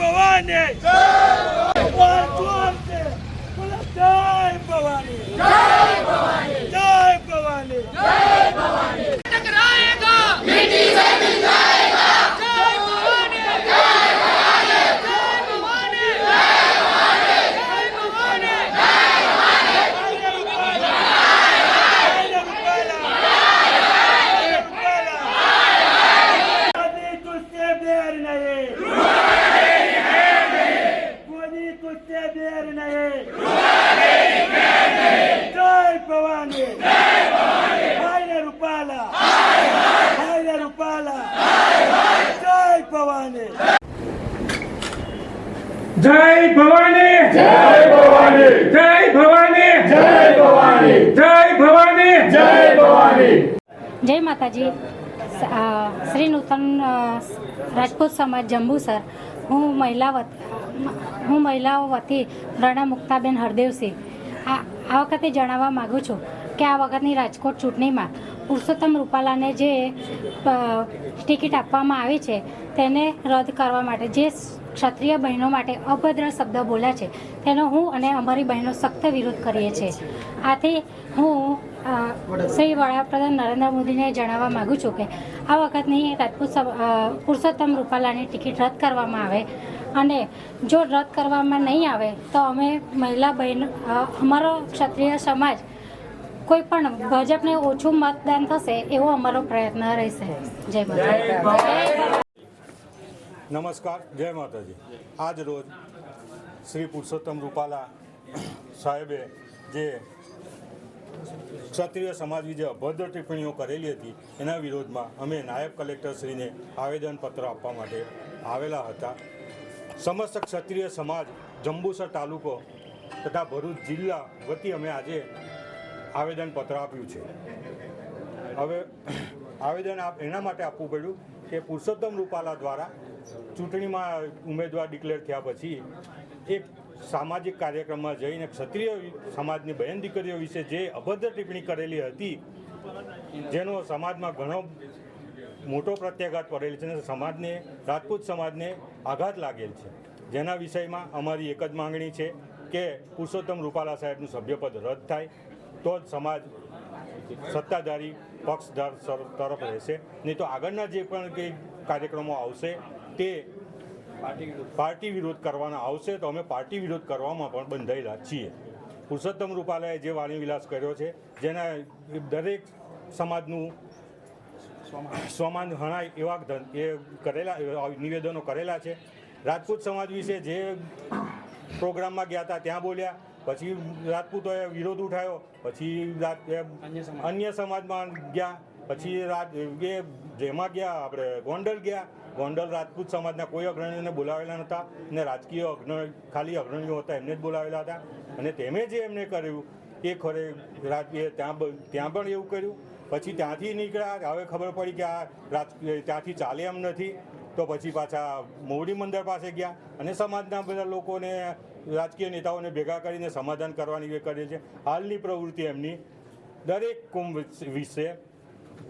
Pavani! Jai Pavani! Jai Pavani! Jai Pavani! Jai Pavani! Jai Pavani! टकराएगा मिट्टी से मिल जाएगा जय भवानी जय भवानी जय भवानी जय भवानी जय भवानी जय भवानी जय भवानी जय भवानी जय भवानी जय भवानी જય ભવાની. જય ભવાની. જય ભવાની. જય ભવાની. જય ભવાની. જય ભવાની. જય માતાજી. શ્રી નૂતન રાજપૂત સમાજ જંબુ સર. હું મહિલા હું મહિલાઓ વતી રણા મુક્તાબેન હરદેવસિંહ. આ વખતે જણાવવા માગું છું કે આ વખતની રાજકોટ ચૂંટણીમાં પુરુષોત્તમ રૂપાલાને જે ટિકિટ આપવામાં આવી છે, તેને રદ કરવા માટે જે ક્ષત્રિય બહેનો માટે અભદ્ર શબ્દ બોલ્યા છે, તેનો હું અને અમારી બહેનો સખ્ત વિરોધ કરીએ છીએ. આથી હું શ્રી વડાપ્રધાન નરેન્દ્ર મોદીને જણાવવા માગું છું કે, આ વખતની રાજપૂત પુરુષોત્તમ રૂપાલાની ટિકિટ રદ કરવામાં આવે અને જો રદ કરવામાં નહીં આવે, તો અમે મહિલા બહેન અમારો ક્ષત્રિય સમાજ કોઈ પણ ભાજપને ઓછું મતદાન થશે એવો અમારો પ્રયત્ન રહેશે. જય માતા નમસ્કાર, જય માતાજી. આજ રોજ શ્રી પુરુષોત્તમ રૂપાલા સાહેબે જે ક્ષત્રિય સમાજ વિશે અભદ્ર ટિપ્પણીઓ કરેલી હતી, એના વિરોધમાં અમે નાયબ કલેક્ટરશ્રીને આવેદનપત્ર આપવા માટે આવેલા હતા. સમસ્ત ક્ષત્રિય સમાજ, જંબુસર તાલુકો તથા ભરૂચ જિલ્લા વતી અમે આજે આવેદનપત્ર આપ્યું છે. હવે આવેદન એના માટે આપવું પડ્યું કે પુરુષોત્તમ રૂપાલા દ્વારા ચૂંટણીમાં ઉમેદવાર ડિક્લેર થયા પછી એક સામાજિક કાર્યક્રમમાં જઈને ક્ષત્રિય સમાજની બહેન દીકરીઓ વિશે જે અભદ્ર ટિપ્પણી કરેલી હતી, જેનો સમાજમાં ઘણો મોટો પ્રત્યાઘાત પડેલ છે અને સમાજને, રાજપૂત સમાજને આઘાત લાગેલ છે. જેના વિષયમાં અમારી એક જ માંગણી છે કે પુરુષોત્તમ રૂપાલા સાહેબનું સભ્યપદ રદ થાય. તો જ સમાજ સત્તાધારી પક્ષધાર તરફ રહેશે. નહીં તો આગળના જે પણ કંઈ કાર્યક્રમો આવશે તે પાર્ટી વિરોધ કરવાના આવશે તો અમે પાર્ટી વિરોધ કરવામાં પણ બંધાયેલા છીએ. પુરુષોત્તમ રૂપાલાએ જે વાણી વિલાસ કર્યો છે જેના દરેક સમાજનું સ્વમાન. હણાય એવા એ કરેલા નિવેદનો કરેલા છે. રાજપૂત સમાજ વિશે જે પ્રોગ્રામમાં ગયા હતા ત્યાં બોલ્યા પછી રાજપૂતોએ વિરોધ ઉઠાવ્યો પછી અન્ય સમાજમાં ગયા પછી રાજ એ જેમાં ગયા આપણે ગોંડલ ગયા. ગોંડલ રાજપૂત સમાજના કોઈ અગ્રણીઓને બોલાવેલા નહોતા અને રાજકીય અગ્રણી ખાલી અગ્રણીઓ હતા એમને જ બોલાવેલા હતા. અને તેમે જે એમને કર્યું એ ખરે રાજ ત્યાં ત્યાં પણ એવું કર્યું. પછી ત્યાંથી નીકળ્યા હવે ખબર પડી કે આ રાજ ત્યાંથી ચાલે એમ નથી. તો પછી પાછા મોવડી મંદિર પાસે ગયા અને સમાજના બધા લોકોને, રાજકીય નેતાઓને ભેગા કરીને સમાધાન કરવાની એ કરે છે. હાલની પ્રવૃત્તિ એમની દરેક કુંભ વિશે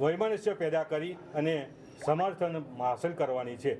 વૈમનસ્ય પેદા કરી અને સમર્થન હાંસલ કરવાની છે.